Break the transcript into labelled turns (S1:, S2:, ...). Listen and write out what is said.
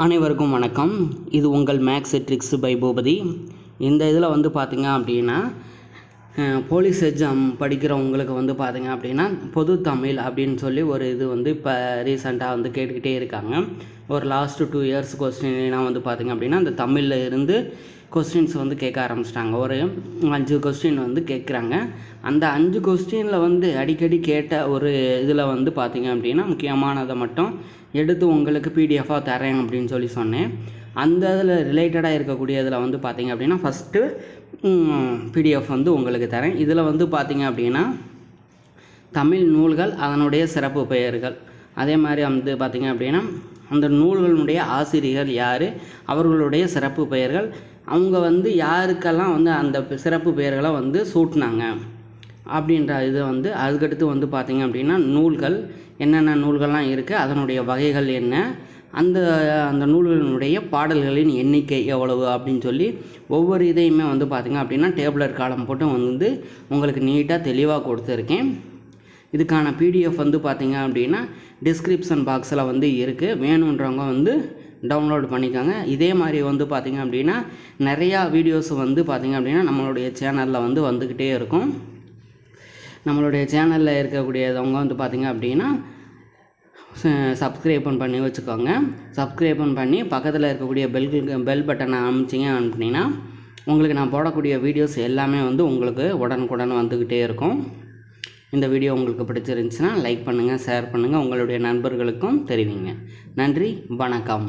S1: அனைவருக்கும் வணக்கம். இது உங்கள் மேக்ஸ் ட்ரிக்ஸ் பை பூபதி இந்த இதில் வந்து பார்த்திங்க அப்படின்னா போலீஸ் எக்ஸாம் படிக்கிறவங்களுக்கு வந்து பார்த்தீங்க அப்படின்னா பொது தமிழ் அப்படின்னு சொல்லி ஒரு இது வந்து இப்போ ரீசெண்டாக வந்து கேட்டுக்கிட்டே இருக்காங்க. ஒரு லாஸ்ட்டு டூ இயர்ஸ் கொஸ்டின்லாம் வந்து பார்த்தீங்க அப்படின்னா அந்த தமிழில் இருந்து கொஸ்டின்ஸ் வந்து கேட்க ஆரம்பிச்சிட்டாங்க. ஒரு அஞ்சு கொஸ்டின் வந்து கேட்குறாங்க. அந்த அஞ்சு கொஸ்டினில் வந்து அடிக்கடி கேட்ட ஒரு இதில் வந்து பார்த்தீங்க அப்படின்னா முக்கியமானதை மட்டும் எடுத்து உங்களுக்கு பிடிஎஃபாக தரேன் அப்படின்னு சொல்லி சொன்னேன். அந்த இதில் ரிலேட்டடாக இருக்கக்கூடிய இதில் வந்து பார்த்தீங்க அப்படின்னா ஃபஸ்ட்டு பிடிஎஃப் வந்து உங்களுக்கு தரேன். இதில் வந்து பார்த்தீங்க அப்படின்னா தமிழ் நூல்கள் அதனுடைய சிறப்பு பெயர்கள். அதே மாதிரி வந்து பார்த்திங்க அப்படின்னா அந்த நூல்களினுடைய ஆசிரியர் யார்? அவர்களுடைய சிறப்பு பெயர்கள். அவங்க வந்து யாருக்கெல்லாம் வந்து அந்த சிறப்பு பெயர்களை வந்து சூட்டினாங்க? அப்படின்ற இது வந்து அதுக்கடுத்து வந்து பார்த்திங்க அப்படின்னா நூல்கள் என்னென்ன நூல்கள்லாம் இருக்குது அதனுடைய வகைகள் என்ன அந்த அந்த நூல்களினுடைய பாடல்களின் எண்ணிக்கை எவ்வளவு அப்படின்னு சொல்லி ஒவ்வொரு இதையுமே வந்து பார்த்திங்க அப்படின்னா டேபிளர் காலம் போட்டு வந்து உங்களுக்கு நீட்டாக தெளிவாக கொடுத்துருக்கேன். இதுக்கான பிடிஎஃப் வந்து பார்த்திங்க அப்படின்னா டிஸ்கிரிப்ஷன் பாக்ஸில் வந்து இருக்குது வேணுன்றவங்க வந்து டவுன்லோட் பண்ணிக்கோங்க. இதே மாதிரி வந்து பார்த்திங்க அப்படின்னா நிறையா வீடியோஸ் வந்து பார்த்தீங்க அப்படின்னா நம்மளுடைய சேனலில் வந்து வந்துக்கிட்டே இருக்கும். நம்மளுடைய சேனலில் இருக்கக்கூடியவங்க வந்து பார்த்தீங்க அப்படின்னா சப்ஸ்கிரைபன் பண்ணி வச்சுக்கோங்க. சப்ஸ்கிரைபன் பண்ணி பக்கத்தில் இருக்கக்கூடிய பெல் பெல் பட்டனை அமிச்சிங்க அப்படின்னா உங்களுக்கு நான் போடக்கூடிய வீடியோஸ் எல்லாமே வந்து உங்களுக்கு உடனுக்குடன் வந்துக்கிட்டே இருக்கும். இந்த வீடியோ உங்களுக்கு பிடிச்சிருந்துச்சுன்னா லைக் பண்ணுங்கள் ஷேர் பண்ணுங்கள் உங்களுடைய நண்பர்களுக்கும் தெரிவிங்க. நன்றி வணக்கம்.